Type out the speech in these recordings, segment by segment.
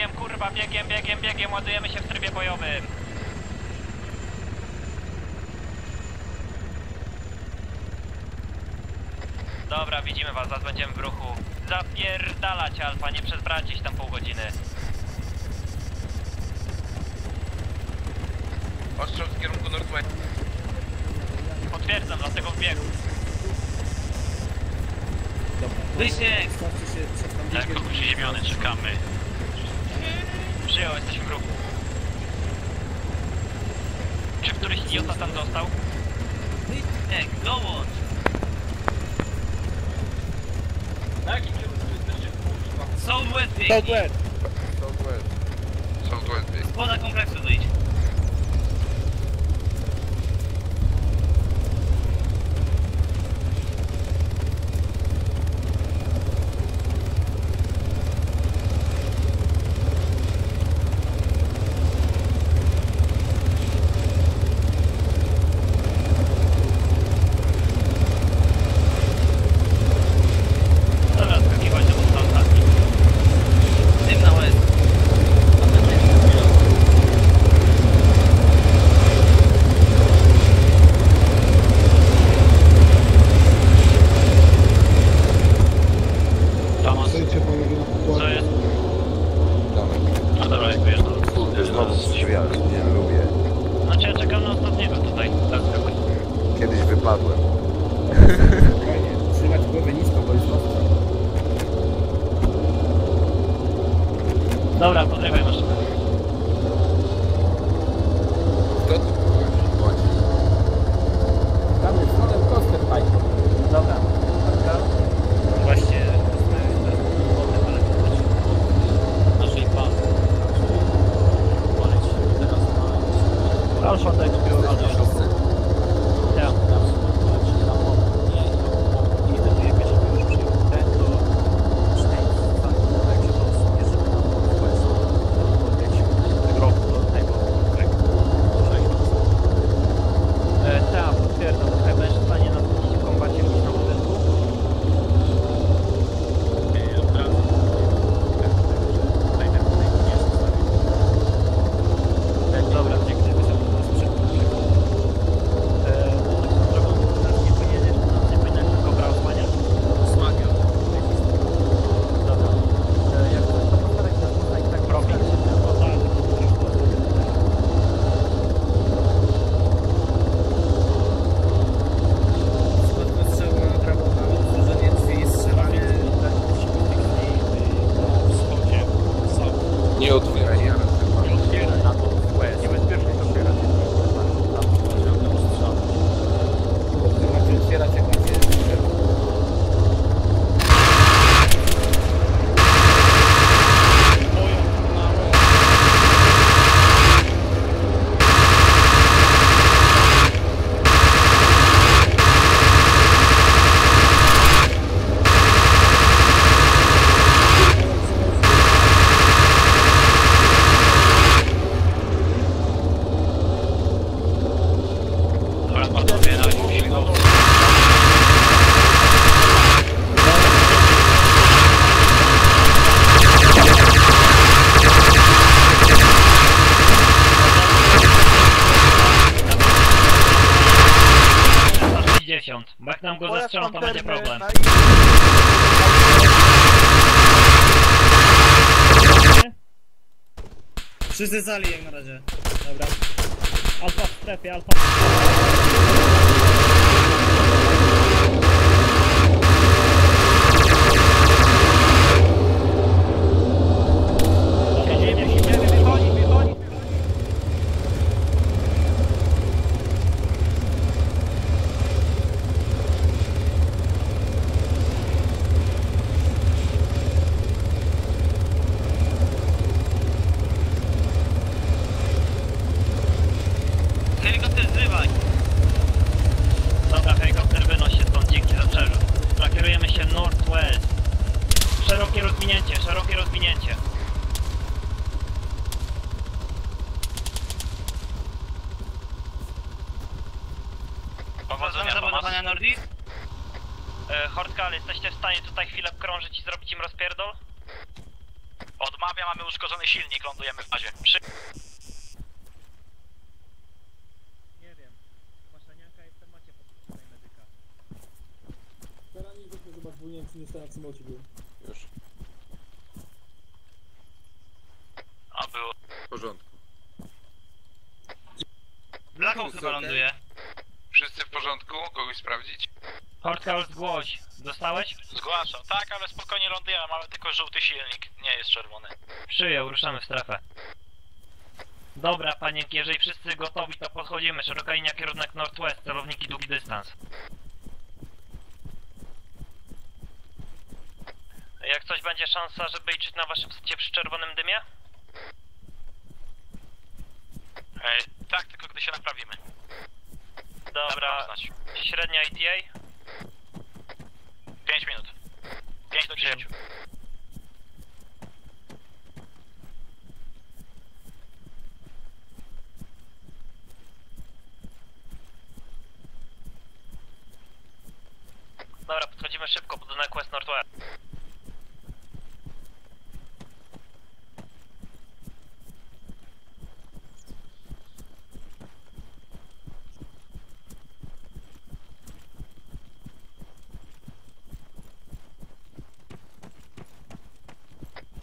biegiem, kurwa, biegiem, biegiem, biegiem, ładujemy się w trybie bojowym. Dobra, widzimy was, zaraz będziemy w ruchu. Zapierdalać Alfa, nie przezbracie się tam pół godziny. Ostrzał w kierunku Northwest. Potwierdzam, dlatego wbiegł. Wysiek! Tak, uziemiony, czekamy. Jesteśmy w ruchu. Czy któryś idiota tam został? Wysiek, dołącz! Southwest biegnij! Southwest. Southwest. Southwest bieg. Spoda kompleksu wyjdź. Dobra, skakiwać do busta ostatni. Tym na łez. Tomas, Stoicie panowie na co pokładzie. jest? No dobra, jak wiesz, to... Znowu świat, nie lubię. Na ostatniego tutaj. Tak, skakuj. Kiedyś wypadłem. Spokojnie. Trzymać głowę nisko, bo jest ostra. Dobra, podrywaj maszynę. Zastrzelą, to będzie problem. Wszyscy sali jak na razie. Dobra. Alfa w strefie, alfa w Jedziemy, jedziemy, wychodzi, wychodzi. Helikopter zrywaj! Dobra, helikopter wynoś się stąd, dzięki za przerzut. Nakierujemy się northwest. Szerokie rozwinięcie, szerokie rozwinięcie. Powodzenia, Zawodowania Tomasz. Nordic? E, jesteście w stanie tutaj chwilę krążyć i zrobić im rozpierdol? Od Wrocławia, mamy uszkodzony silnik, lądujemy w bazie. Przy... Nie wiem. Maszanianka jestem macie po medyka. Karani, weźmy zobacz, bo nie wiem, czy nie stałem w samolocie był. Już. A było. W porządku. Blackout chyba ląduje. Wszyscy w porządku? Kogoś sprawdzić? Hardcore zgłoś. Dostałeś? Zgłaszam. Tak, ale spokojnie lądujemy, mamy tylko żółty silnik, nie jest czerwony. Przyjął, ruszamy w strefę. Dobra, panienki, jeżeli wszyscy gotowi, to podchodzimy. Szeroka linia, kierunek Northwest, celowniki długi dystans. Jak coś będzie szansa, żeby liczyć na wasze wsparcie przy czerwonym dymie? Ej, tak, tylko gdy się naprawimy. Dobra, średnia ETA? 5 minut. 5 do 10. Dobra, podchodzimy szybko, budynek West Northwest.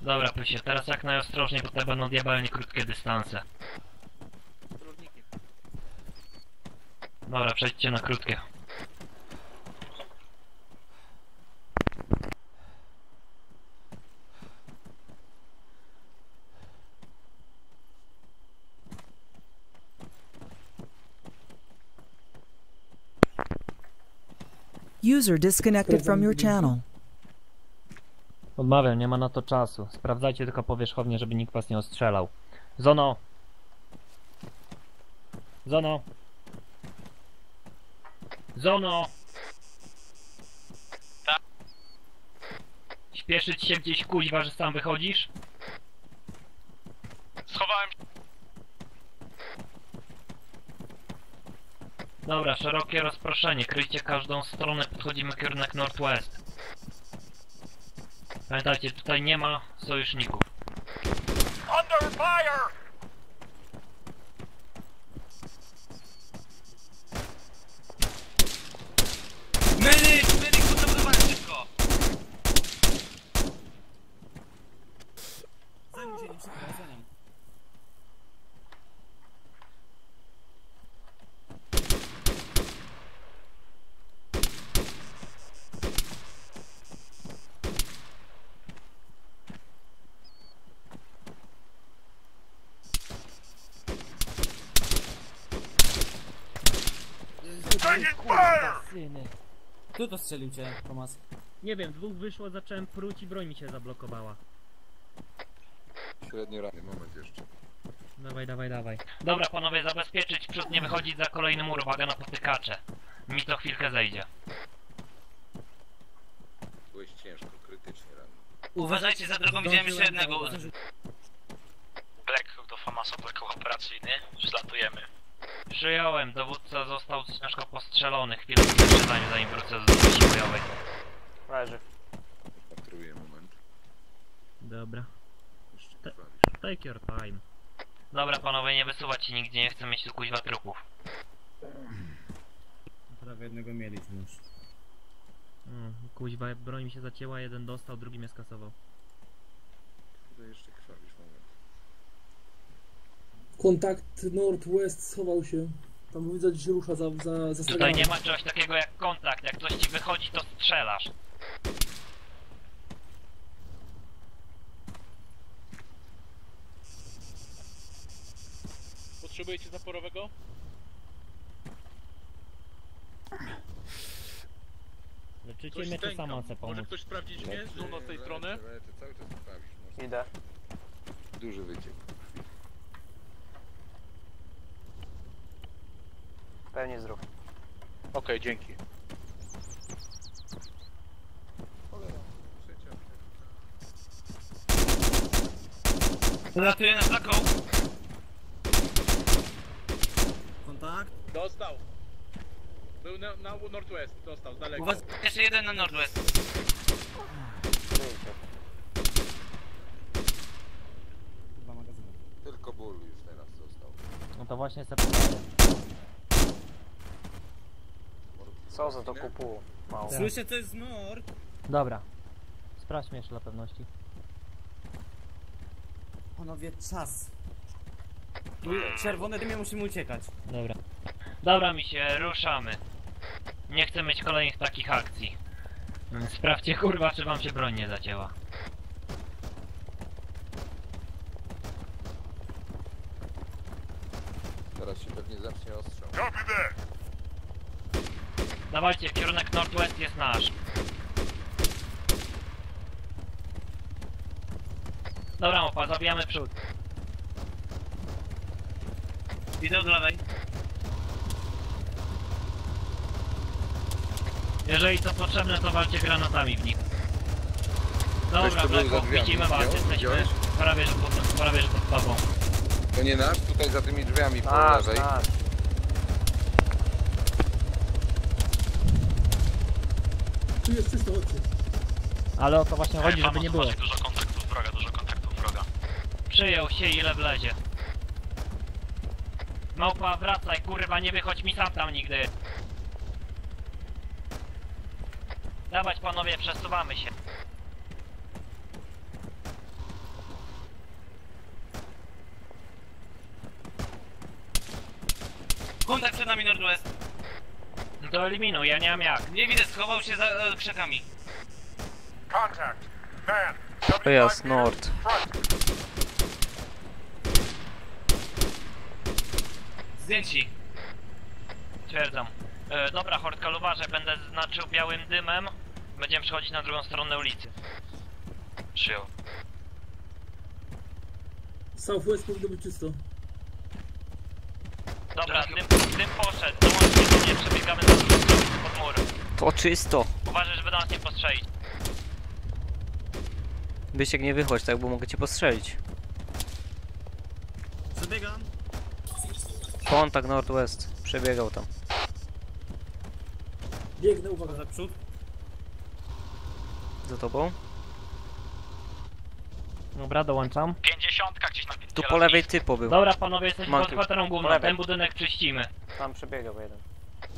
Dobra, Pysie, teraz jak najostrożniej, bo te będą diabelnie krótkie dystanse. Dobra, przejdźcie na krótkie. User disconnected from your channel. Odmawiam, nie ma na to czasu. Sprawdzajcie tylko powierzchownie, żeby nikt was nie ostrzelał. Zono! Zono! Zono! Tak. Śpieszyć się gdzieś kuźwa, że sam wychodzisz? Schowałem się. Dobra, szerokie rozproszenie, kryjcie każdą stronę, podchodzimy kierunek Northwest. Pamiętajcie, tutaj nie ma sojuszników. Under fire! Medyk! Medyk, potrzebowany szybko! Zajmij się nim szybko, za nim. Syny. Kto to strzelił cię, Tomas? Nie wiem, dwóch wyszło, zacząłem pruć i broń mi się zablokowała. Średnio rany, moment jeszcze. Dawaj, dawaj, dawaj. Dobra, panowie, zabezpieczyć przód, nie wychodzić za kolejny mur, uwaga na potykacze. Mi to chwilkę zejdzie. Byłeś ciężko, krytycznie ranny. Uważajcie za drogą, widziałem jeszcze jednego. Black Hawk do Hawk operacyjny. Zlatujemy. Przyjąłem, dowódca został ciężko postrzelony. Chwilę jeszcze zanim, zanim wrócę z misji bojowej. Leży. Patruję moment. Dobra. Jeszcze. Take your time. Dobra, panowie, nie wysuwać się nigdzie, nie chcę mieć tu kuźwa trupów. Prawie jednego mieliśmy już. Mm, kuźwa, broń mi się zacięła, jeden dostał, drugi mnie skasował. Kurde, jeszcze krwawisz. Kontakt Northwest schował się. Tam widzę, gdzie się rusza za, za, za Tutaj nie ma czegoś takiego jak kontakt, jak coś ci wychodzi, to strzelasz. Potrzebujecie zaporowego? Leczycie mnie, to sama chcę Może pomóc. ktoś sprawdzić mnie? Zuno z tej strony? Idę. duży wyciek Pewnie zrób. Okej, okay, dzięki. Latuje na taką. Kontakt. Dostał. Był na, na Northwest, dostał, daleko. U was jeszcze jeden na Northwest. Dwa magazyny. Tylko ból już teraz został. No to właśnie sobie. Co za to kupu? Mało. Słyszę, to jest Nord. Dobra. Sprawdźmy jeszcze dla pewności. Panowie, czas. Czerwone dymie musimy uciekać. Dobra. Dobra, mi się ruszamy. Nie chcę mieć kolejnych takich akcji. Sprawdźcie kurwa, czy wam się broń nie zacięła. Teraz się pewnie zacznie ostrzał. Dawajcie, kierunek Northwest jest nasz. Dobra, mopa, zabijamy przód. Idę od lewej. Jeżeli to potrzebne, to walcie granatami w nich. Dobra, drzwiami, widzimy was, widział? jesteśmy Widziałeś? prawie że, pod, prawie że pod tobą. To nie nasz? Tutaj za tymi drzwiami po Tak, lewej. Tu jest czysto, chodźcie. Ale o to właśnie chodzi, żeby nie było. Dużo kontaktów wroga, dużo kontaktów wroga. Przyjął się ile wlezie. Małpa, wracaj, kurwa, nie wychodź mi sam tam nigdy. Dawać panowie, przesuwamy się. Kontakt przed nami Northwest. To eliminuj, ja nie mam jak. Nie widzę, schował się za e, krzakami. Wyjazd Nord. Zdjęci. Twierdzam. E, dobra, Hortka Lubarze, będę znaczył białym dymem. Będziemy przechodzić na drugą stronę ulicy. Przyjął. Southwest powinno być czysto. Dobra, dym, dym poszedł. Dołączcie do mnie, przebiegamy na stronę pod mur. To czysto. Uważaj, żeby do nas nie postrzelić. Bysiek nie wychodź, tak, bo mogę cię postrzelić. Przebiegam. Kontakt Northwest. Przebiegał tam. Biegnę, uwaga. Za przód. Za tobą? Dobra, dołączam. 50 gdzieś na Tu po lewej typo był. Dobra, panowie, jesteśmy Mam pod tu- kwaterą po główną. lewej. Ten budynek czyścimy. Tam przebiegał jeden.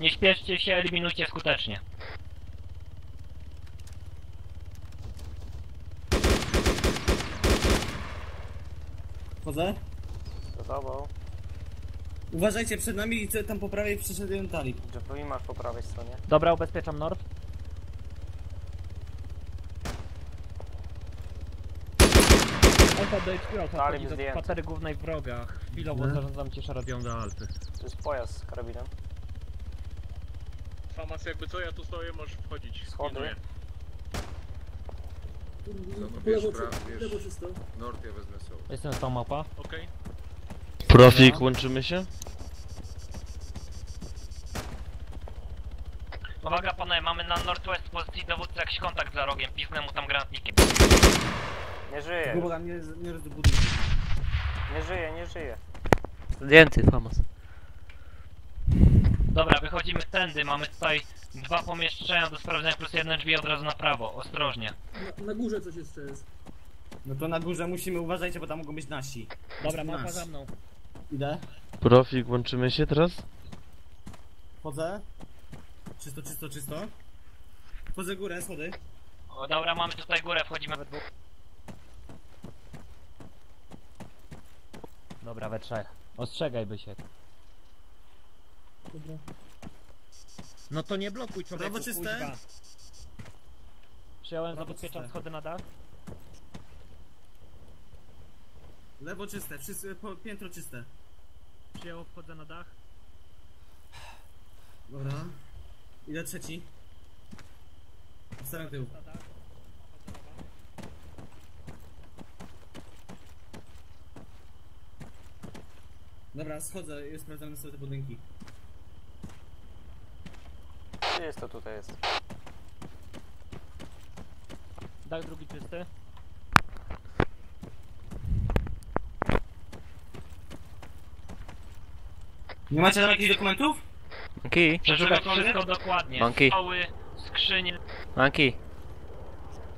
Nie śpieszcie się, eliminujcie skutecznie. Chodzę. Za tobą. Uważajcie, przed nami i co tam po prawej przyszedł talib. Drzwi masz po prawej stronie. Dobra, ubezpieczam Nord. Alfa do Talib wchodzi do zdjęty. kwatery głównej w wrogach. Chwilowo Mhm. zarządzam ciszę radią do Alfy. To jest pojazd z karabinem. Famas, jakby co, ja tu stoję, możesz wchodzić. Schody. Pilnuję. Dobra, Po lewo, bierz, pra- czy- bierz. lewo czysto. Nord ja wezmę sobie. Jestem mapa. Okej. Profik, łączymy się? Uwaga panowie, mamy na Northwest pozycji dowódcy jakiś kontakt za rogiem. Piznę mu tam granatnikiem. Nie żyje. Głowa nie, nie rozbuduj. Nie żyje, nie żyje. Zdjęty, famas. Dobra, wychodzimy tędy. Mamy tutaj dwa pomieszczenia do sprawdzenia plus jedne drzwi od razu na prawo. Ostrożnie. Na, na górze coś jeszcze jest. No to na górze musimy, uważajcie, bo tam mogą być nasi. Dobra, mapa za mną. Idę. Profik, łączymy się teraz? Chodzę. Czysto, czysto, czysto. Chodzę górę, schody. O, dobra, mamy tutaj górę, wchodzimy we dwóch. Dobra, we trzech. Ostrzegaj by się. Dobra. No to nie blokuj człowieku, Prawo czyste? kuźwa. Przyjąłem, zabezpieczam czyste. schody na dach. Lewo czyste, wszyscy, po, piętro czyste. Przyjął, wchodzę na dach. Dobra. Idę trzeci. Staram tył. Na dach. Dobra, schodzę i sprawdzamy sobie te budynki. Gdzie jest to tutaj jest? Dach drugi czysty. Nie macie tam jakichś dokumentów? Monkey? Przeszukać wszystko dokładnie. Monkey. Stoły, skrzynie. Monkey.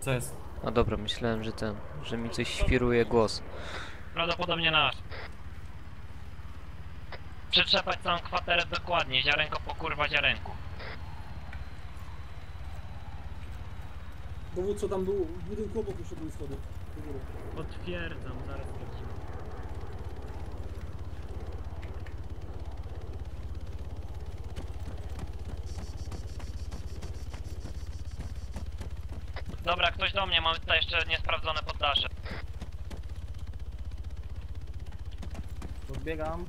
Co jest? No dobra, myślałem, że ten, że mi coś świruje głos. Prawdopodobnie nasz. Przetrzepać całą kwaterę dokładnie, ziarenko po kurwa ziarenku. Dowódco tam był, w budynku obok jeszcze były schody. Do góry. Potwierdzam, zaraz sprawdzimy. Dobra, ktoś do mnie, mamy tutaj jeszcze niesprawdzone poddasze. Podbiegam.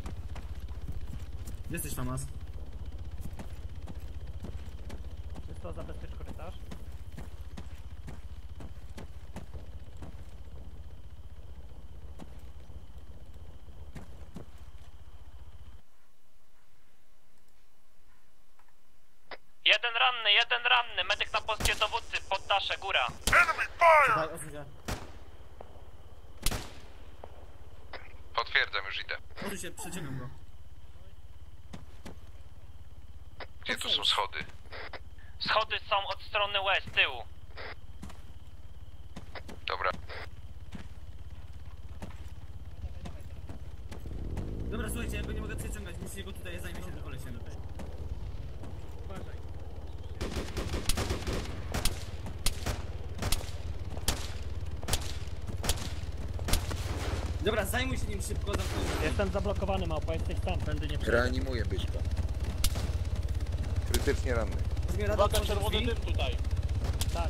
Jesteś Famas. Czysto, zabezpiecz korytarz. Jeden ranny, jeden ranny, medyk na pozycję dowódcy, poddasze, góra. Czekaj, odsuń się. Potwierdzam, już idę. Odsuń się, przeciągam go. Gdzie tu są schody? Schody są od strony west, tyłu. Dobra. Dobra, słuchajcie, ja go nie mogę przeciągać, musicie go tutaj, ja zajmę się tym kolesiem. Dobra, zajmuj się nim szybko, zamknij. Jestem zablokowany, małpa, jesteś tam, tędy nie przejdę. Reanimuję byśka. Krytycznie ranny. Zmiera Uwaga, czerwony dym tutaj. Tak.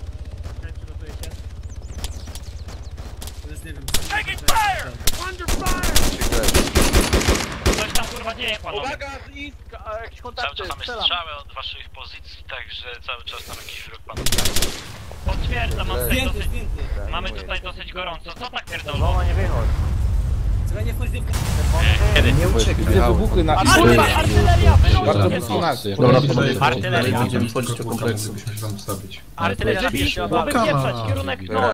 Okej, przygotuję się. To jest, nie wiem, Krzyk Coś tam kurwa dzieje, panowie. Uwaga, i a, jakieś Cały kontakty, czas mamy strzelam. strzały od waszych pozycji, także cały czas tam jakiś ruch pan. Potwierdzam, mam tutaj Zdjęty, dosyć, zdjęty. mamy tutaj dosyć gorąco. Co tak pierdolą? Zoma nie wychodź. Nie uciekaj. Widzę wybuchy na... Artyleria! Bardzo blisko nas. Artyleria. Idziemy wchodzić do kompleksu, musimy się tam wstawić. Artyleria, żeby wypieprzać, kierunek no.